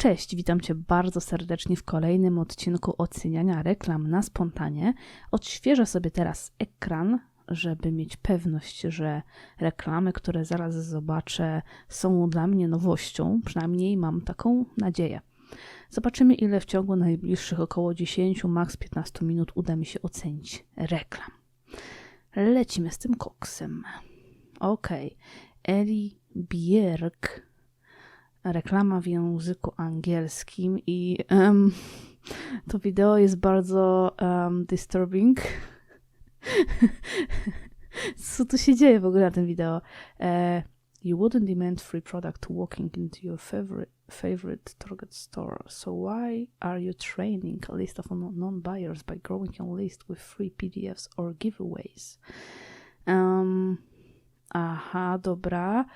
Cześć, witam Cię bardzo serdecznie w kolejnym odcinku oceniania reklam na spontanie. Odświeżę sobie teraz ekran, żeby mieć pewność, że reklamy, które zaraz zobaczę, są dla mnie nowością. Przynajmniej mam taką nadzieję. Zobaczymy, ile w ciągu najbliższych około 10, maks 15 minut uda mi się ocenić reklam. Lecimy z tym koksem. Ok. Eli Bierk reklama w języku angielskim i um, to wideo jest bardzo um, disturbing. Co tu się dzieje w ogóle na tym wideo? Uh, you wouldn't demand free product walking into your favorite, favorite Target store. So why are you training a list of non-buyers by growing your list with free PDFs or giveaways? Um, aha, dobra.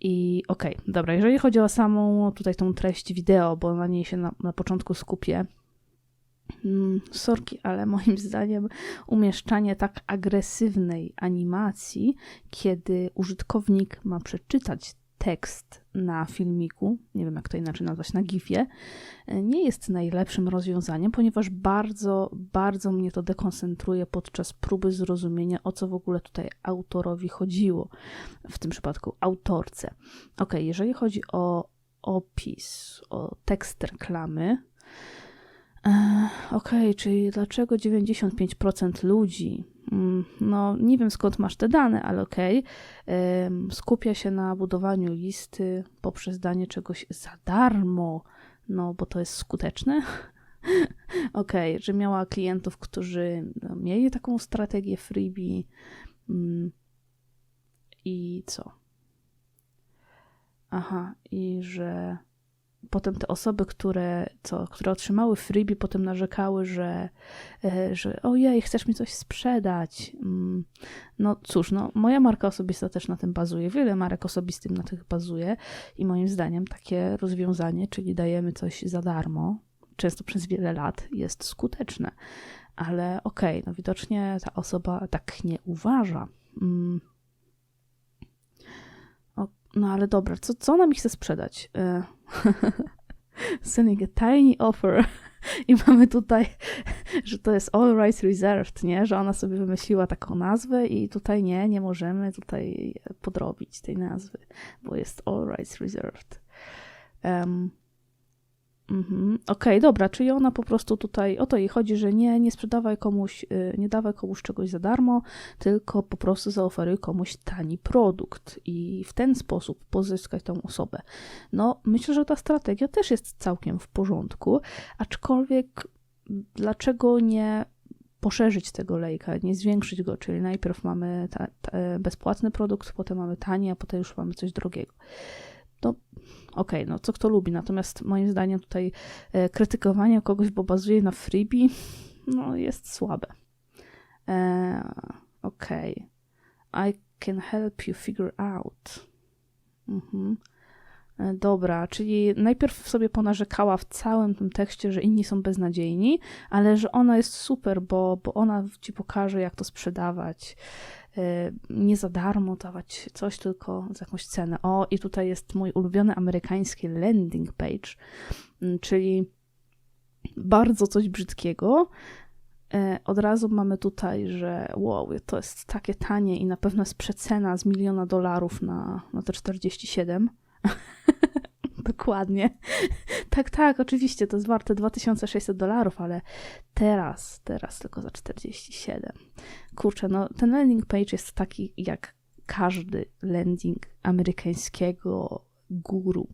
I okej, okay, dobra, jeżeli chodzi o samą tutaj tą treść wideo, bo na niej się na, na początku skupię, mm, sorki, ale moim zdaniem umieszczanie tak agresywnej animacji, kiedy użytkownik ma przeczytać tekst na filmiku, nie wiem jak to inaczej nazwać, na GIFie, nie jest najlepszym rozwiązaniem, ponieważ bardzo, bardzo mnie to dekoncentruje podczas próby zrozumienia, o co w ogóle tutaj autorowi chodziło, w tym przypadku autorce. Ok, jeżeli chodzi o opis, o tekst reklamy, e, Ok, czyli dlaczego 95% ludzi no, nie wiem skąd masz te dane, ale okej. Okay. Skupia się na budowaniu listy poprzez danie czegoś za darmo, no bo to jest skuteczne. okej, okay, że miała klientów, którzy no, mieli taką strategię freebie mm, i co? Aha, i że potem te osoby, które, co, które otrzymały freebie, potem narzekały, że, e, że ojej, chcesz mi coś sprzedać. Mm, no cóż, no, moja marka osobista też na tym bazuje. Wiele marek osobistym na tym bazuje i moim zdaniem takie rozwiązanie, czyli dajemy coś za darmo, często przez wiele lat, jest skuteczne. Ale okej, okay, no widocznie ta osoba tak nie uważa. No ale dobra, co, co ona mi chce sprzedać? E, selling a tiny offer. I mamy tutaj, że to jest all rights reserved, nie? Że ona sobie wymyśliła taką nazwę i tutaj nie, nie możemy tutaj podrobić tej nazwy, bo jest all rights reserved. Um, Mhm. Okej, okay, dobra, czyli ona po prostu tutaj o to jej chodzi, że nie, nie sprzedawaj komuś, y, nie dawaj komuś czegoś za darmo, tylko po prostu zaoferuj komuś tani produkt i w ten sposób pozyskać tą osobę. No, myślę, że ta strategia też jest całkiem w porządku, aczkolwiek dlaczego nie poszerzyć tego lejka, nie zwiększyć go, czyli najpierw mamy ta, ta bezpłatny produkt, potem mamy tani, a potem już mamy coś drogiego no okej, okay, no co kto lubi, natomiast moim zdaniem tutaj e, krytykowanie kogoś, bo bazuje na freebie, no jest słabe. E, okej. Okay. I can help you figure out. Mhm. E, dobra, czyli najpierw sobie ponarzekała w całym tym tekście, że inni są beznadziejni, ale że ona jest super, bo, bo ona ci pokaże, jak to sprzedawać. E, nie za darmo dawać coś, tylko za jakąś cenę. O, i tutaj jest mój ulubiony amerykański landing page, mm, czyli bardzo coś brzydkiego. E, od razu mamy tutaj, że wow, to jest takie tanie i na pewno jest przecena z miliona dolarów na, na te 47. Dokładnie. tak, tak, oczywiście to jest warte 2600 dolarów, ale teraz, teraz tylko za 47. Kurczę, no ten landing page jest taki jak każdy landing amerykańskiego guru,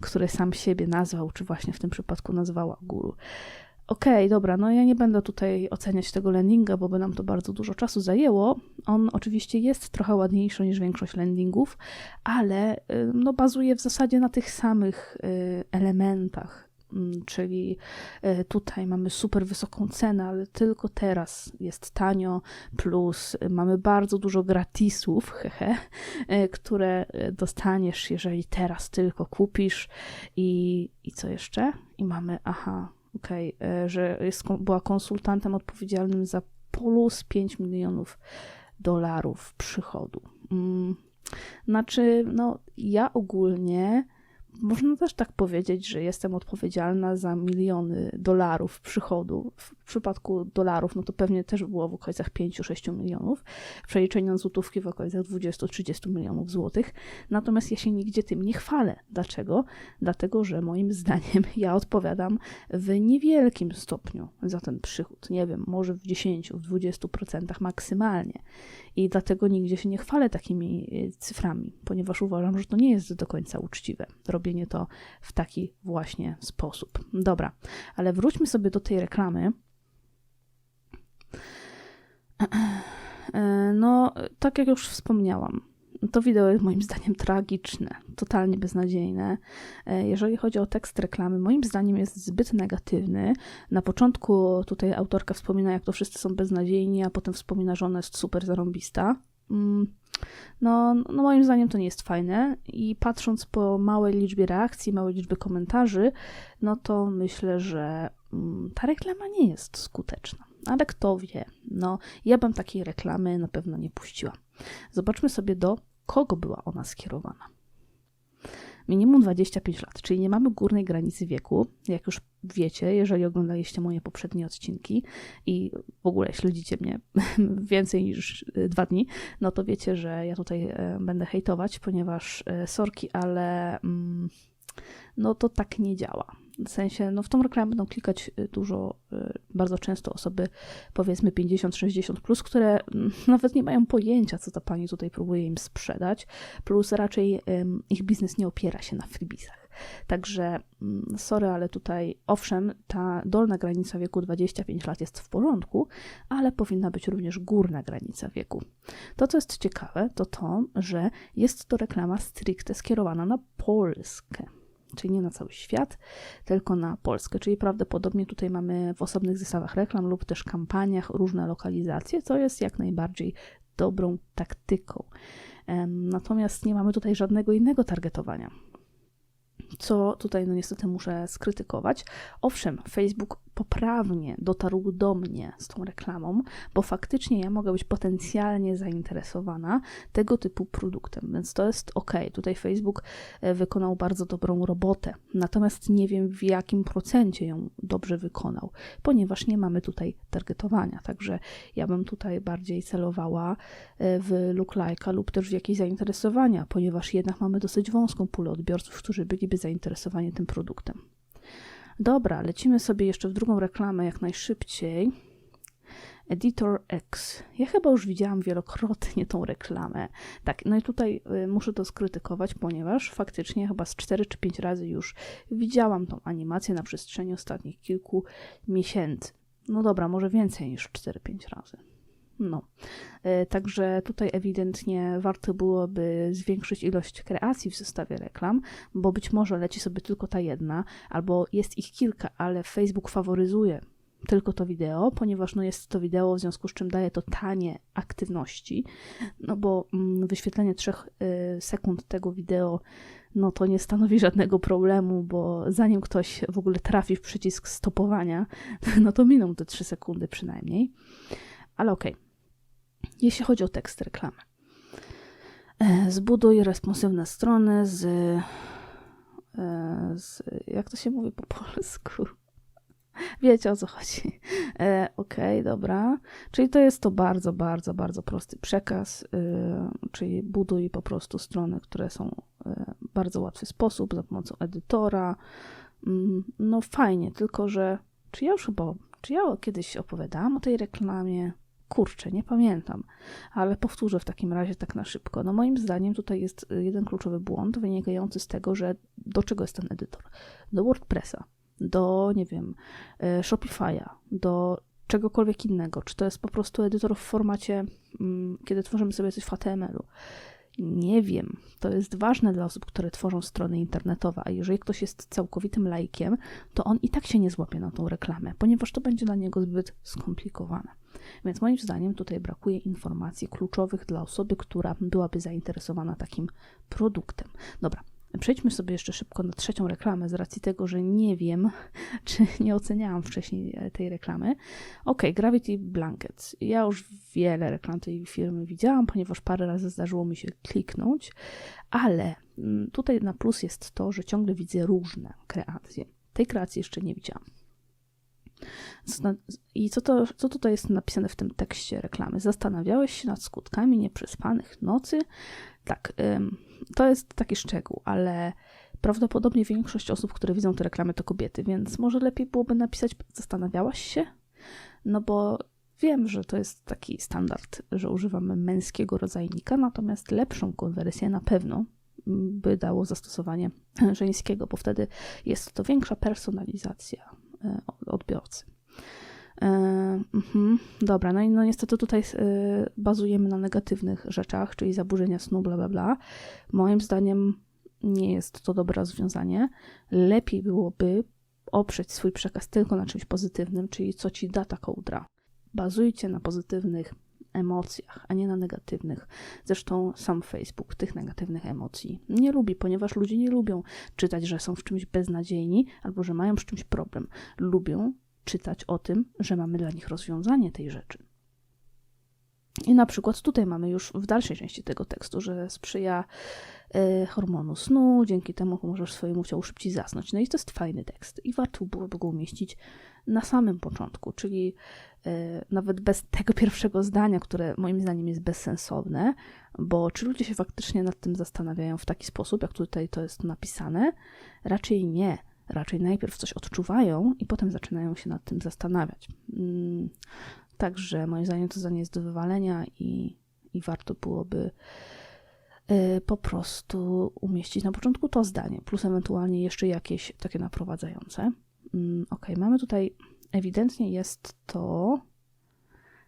który sam siebie nazwał, czy właśnie w tym przypadku nazwała guru. Okej, okay, dobra, no ja nie będę tutaj oceniać tego landinga, bo by nam to bardzo dużo czasu zajęło. On oczywiście jest trochę ładniejszy niż większość landingów, ale y, no, bazuje w zasadzie na tych samych y, elementach. Mm, czyli y, tutaj mamy super wysoką cenę, ale tylko teraz jest tanio, plus mamy bardzo dużo gratisów, hehe, które dostaniesz, jeżeli teraz tylko kupisz. I, i co jeszcze? I mamy, aha, okay, że jest, była konsultantem odpowiedzialnym za plus 5 milionów dolarów przychodu. Mm, znaczy, no, ja ogólnie można też tak powiedzieć, że jestem odpowiedzialna za miliony dolarów przychodu. W przypadku dolarów, no to pewnie też było w okolicach 5-6 milionów, w na złotówki w okolicach 20-30 milionów złotych. Natomiast ja się nigdzie tym nie chwalę. Dlaczego? Dlatego, że moim zdaniem ja odpowiadam w niewielkim stopniu za ten przychód. Nie wiem, może w 10, w 20% maksymalnie. I dlatego nigdzie się nie chwalę takimi y, cyframi, ponieważ uważam, że to nie jest do końca uczciwe. Robienie to w taki właśnie sposób. Dobra, ale wróćmy sobie do tej reklamy. No, tak jak już wspomniałam, to wideo jest moim zdaniem tragiczne, totalnie beznadziejne. E, jeżeli chodzi o tekst reklamy, moim zdaniem jest zbyt negatywny. Na początku tutaj autorka wspomina, jak to wszyscy są beznadziejni, a potem wspomina, że ona jest super zarąbista. Mm, no, no, moim zdaniem to nie jest fajne i patrząc po małej liczbie reakcji, małej liczbie komentarzy, no to myślę, że mm, ta reklama nie jest skuteczna. Ale kto wie, no ja bym takiej reklamy na pewno nie puściła. Zobaczmy sobie do kogo była ona skierowana. Minimum 25 lat, czyli nie mamy górnej granicy wieku. Jak już wiecie, jeżeli oglądaliście moje poprzednie odcinki i w ogóle śledzicie mnie więcej niż dwa dni, no to wiecie, że ja tutaj e, będę hejtować, ponieważ e, sorki, ale mm, no to tak nie działa. W sensie, no w tą reklamę będą klikać y, dużo, y, bardzo często osoby powiedzmy 50-60 plus, które mm, nawet nie mają pojęcia, co ta pani tutaj próbuje im sprzedać, plus raczej ich biznes nie opiera się na freebizach. Także, mm, sorry, ale tutaj owszem, ta dolna granica wieku 25 lat jest w porządku, ale powinna być również górna granica wieku. To, co jest ciekawe, to to, że jest to reklama stricte skierowana na Polskę czyli nie na cały świat, tylko na Polskę. Czyli prawdopodobnie tutaj mamy w osobnych zestawach reklam lub też kampaniach różne lokalizacje, co jest jak najbardziej dobrą taktyką. Natomiast nie mamy tutaj żadnego innego targetowania co tutaj no niestety muszę skrytykować. Owszem, Facebook poprawnie dotarł do mnie z tą reklamą, bo faktycznie ja mogę być potencjalnie zainteresowana tego typu produktem, więc to jest ok. Tutaj Facebook e, wykonał bardzo dobrą robotę, natomiast nie wiem w jakim procencie ją dobrze wykonał, ponieważ nie mamy tutaj targetowania, także ja bym tutaj bardziej celowała e, w look like'a lub też w jakieś zainteresowania, ponieważ jednak mamy dosyć wąską pulę odbiorców, którzy byliby zainteresowani tym produktem. Dobra, lecimy sobie jeszcze w drugą reklamę jak najszybciej. Editor X. Ja chyba już widziałam wielokrotnie tą reklamę. Tak, no i tutaj y, muszę to skrytykować, ponieważ faktycznie chyba z 4 czy 5 razy już widziałam tą animację na przestrzeni ostatnich kilku miesięcy. No dobra, może więcej niż 4-5 razy. No, e, także tutaj ewidentnie warto byłoby zwiększyć ilość kreacji w zestawie reklam, bo być może leci sobie tylko ta jedna, albo jest ich kilka, ale Facebook faworyzuje tylko to wideo, ponieważ no jest to wideo, w związku z czym daje to tanie aktywności, no bo mm, wyświetlenie 3 y, sekund tego wideo no to nie stanowi żadnego problemu, bo zanim ktoś w ogóle trafi w przycisk stopowania, no to miną te 3 sekundy przynajmniej. Ale okej. Okay. Jeśli chodzi o tekst reklamy. E, zbuduj responsywne strony z, e, z jak to się mówi po polsku? Wiecie o co chodzi. E, Okej, okay, dobra. Czyli to jest to bardzo, bardzo, bardzo prosty przekaz, e, czyli buduj po prostu strony, które są w bardzo łatwy sposób, za pomocą edytora. Mm, no fajnie, tylko że czy ja już chyba, czy ja kiedyś opowiadałam o tej reklamie? Kurczę, nie pamiętam, ale powtórzę w takim razie tak na szybko. No moim zdaniem tutaj jest y, jeden kluczowy błąd wynikający z tego, że do czego jest ten edytor? Do WordPressa, do, nie wiem, y, Shopify'a, do czegokolwiek innego. Czy to jest po prostu edytor w formacie, mm, kiedy tworzymy sobie coś w HTML-u. Nie wiem. To jest ważne dla osób, które tworzą strony internetowe, a jeżeli ktoś jest całkowitym lajkiem, to on i tak się nie złapie na tą reklamę, ponieważ to będzie dla niego zbyt skomplikowane. Więc moim zdaniem tutaj brakuje informacji kluczowych dla osoby, która byłaby zainteresowana takim produktem. Dobra, Przejdźmy sobie jeszcze szybko na trzecią reklamę, z racji tego, że nie wiem, czy nie oceniałam wcześniej e, tej reklamy. Ok, Gravity Blankets. Ja już wiele reklam tej firmy widziałam, ponieważ parę razy zdarzyło mi się kliknąć, ale mm, tutaj na plus jest to, że ciągle widzę różne kreacje. Tej kreacji jeszcze nie widziałam. I co, to, co tutaj jest napisane w tym tekście reklamy? Zastanawiałeś się nad skutkami nieprzespanych nocy? Tak, to jest taki szczegół, ale prawdopodobnie większość osób, które widzą te reklamy, to kobiety, więc może lepiej byłoby napisać: Zastanawiałaś się? No bo wiem, że to jest taki standard, że używamy męskiego rodzajnika, natomiast lepszą konwersję na pewno by dało zastosowanie żeńskiego, bo wtedy jest to większa personalizacja odbiorcy. Mhm, dobra, no i no niestety tutaj e, bazujemy na negatywnych rzeczach, czyli zaburzenia snu, bla, bla, bla. Moim zdaniem nie jest to dobre rozwiązanie. Lepiej byłoby oprzeć swój przekaz tylko na czymś pozytywnym, czyli co ci da ta kołdra. Bazujcie na pozytywnych emocjach, a nie na negatywnych. Zresztą sam Facebook tych negatywnych emocji nie lubi, ponieważ ludzie nie lubią czytać, że są w czymś beznadziejni albo że mają z czymś problem. Lubią czytać o tym, że mamy dla nich rozwiązanie tej rzeczy. I na przykład tutaj mamy już w dalszej części tego tekstu, że sprzyja y, hormonu snu, dzięki temu możesz swojemu ciału szybciej zasnąć. No i to jest fajny tekst i warto byłoby go umieścić na samym początku, czyli y, nawet bez tego pierwszego zdania, które moim zdaniem jest bezsensowne, bo czy ludzie się faktycznie nad tym zastanawiają w taki sposób, jak tutaj to jest napisane? Raczej nie raczej najpierw coś odczuwają i potem zaczynają się nad tym zastanawiać. Mm, także moim zdaniem to zdanie jest do wywalenia i, i warto byłoby y, po prostu umieścić na początku to zdanie, plus ewentualnie jeszcze jakieś takie naprowadzające. Mm, ok, mamy tutaj ewidentnie jest to.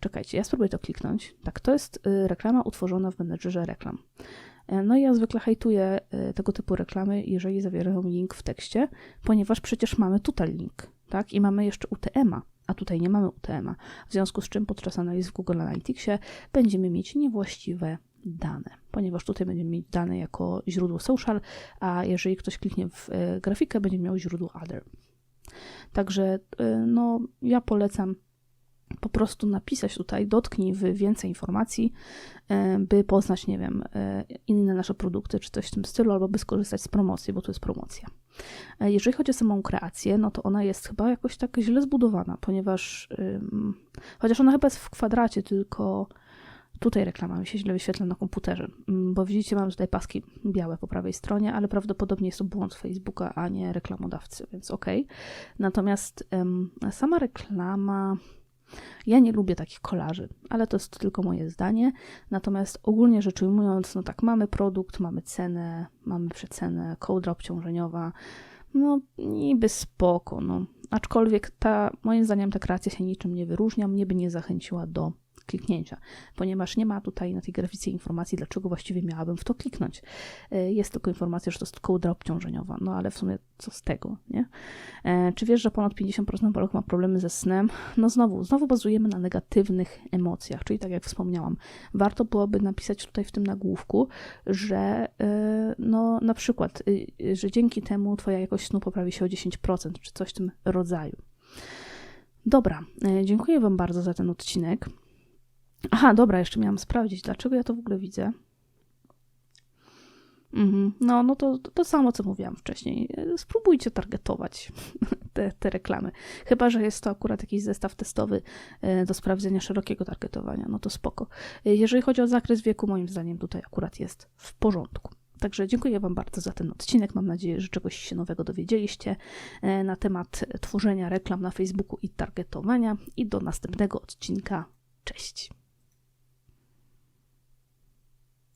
Czekajcie, ja spróbuję to kliknąć. Tak, to jest y, reklama utworzona w menedżerze reklam. E, no i ja zwykle hajtuję e, tego typu reklamy, jeżeli zawierają link w tekście, ponieważ przecież mamy tutaj link, tak? I mamy jeszcze UTM-a, a tutaj nie mamy UTM-a. W związku z czym podczas analiz w Google Analyticsie będziemy mieć niewłaściwe dane, ponieważ tutaj będziemy mieć dane jako źródło social, a jeżeli ktoś kliknie w e, grafikę, będzie miał źródło other. Także no, ja polecam po prostu napisać tutaj, dotknij w więcej informacji, e, by poznać, nie wiem, e, inne nasze produkty, czy coś w tym stylu, albo by skorzystać z promocji, bo tu jest promocja. E, jeżeli chodzi o samą kreację, no to ona jest chyba jakoś tak źle zbudowana, ponieważ chociaż ona chyba jest w kwadracie, tylko tutaj reklama mi się źle wyświetla na komputerze, bo widzicie, mam tutaj paski białe po prawej stronie, ale prawdopodobnie jest to błąd Facebooka, a nie reklamodawcy, więc ok. Natomiast sama reklama ja nie lubię takich kolarzy, ale to jest tylko moje zdanie. Natomiast ogólnie rzecz ujmując, no tak, mamy produkt, mamy cenę, mamy przecenę, kołdra obciążeniowa, no niby spoko, no. Aczkolwiek ta, moim zdaniem ta kreacja się niczym nie wyróżnia, mnie by nie zachęciła do kliknięcia, ponieważ nie ma tutaj na tej grafice informacji, dlaczego właściwie miałabym w to kliknąć. E, jest tylko informacja, że to jest kołdra obciążeniowa, no ale w sumie co z tego, nie? E, czy wiesz, że ponad 50% Polek ma problemy ze snem? No znowu, znowu bazujemy na negatywnych emocjach, czyli tak jak wspomniałam, warto byłoby napisać tutaj w tym nagłówku, że e, no na przykład, y, że dzięki temu twoja jakość snu poprawi się o 10%, czy coś w tym rodzaju. Dobra, dziękuję Wam bardzo za ten odcinek. Aha, dobra, jeszcze miałam sprawdzić, dlaczego ja to w ogóle widzę. Mhm. No, no to, to samo, co mówiłam wcześniej. Spróbujcie targetować te, te reklamy. Chyba, że jest to akurat jakiś zestaw testowy e, do sprawdzenia szerokiego targetowania, no to spoko. E, jeżeli chodzi o zakres wieku, moim zdaniem tutaj akurat jest w porządku. Także dziękuję Wam bardzo za ten odcinek. Mam nadzieję, że czegoś się nowego dowiedzieliście e, na temat tworzenia reklam na Facebooku i targetowania. I do następnego odcinka. Cześć.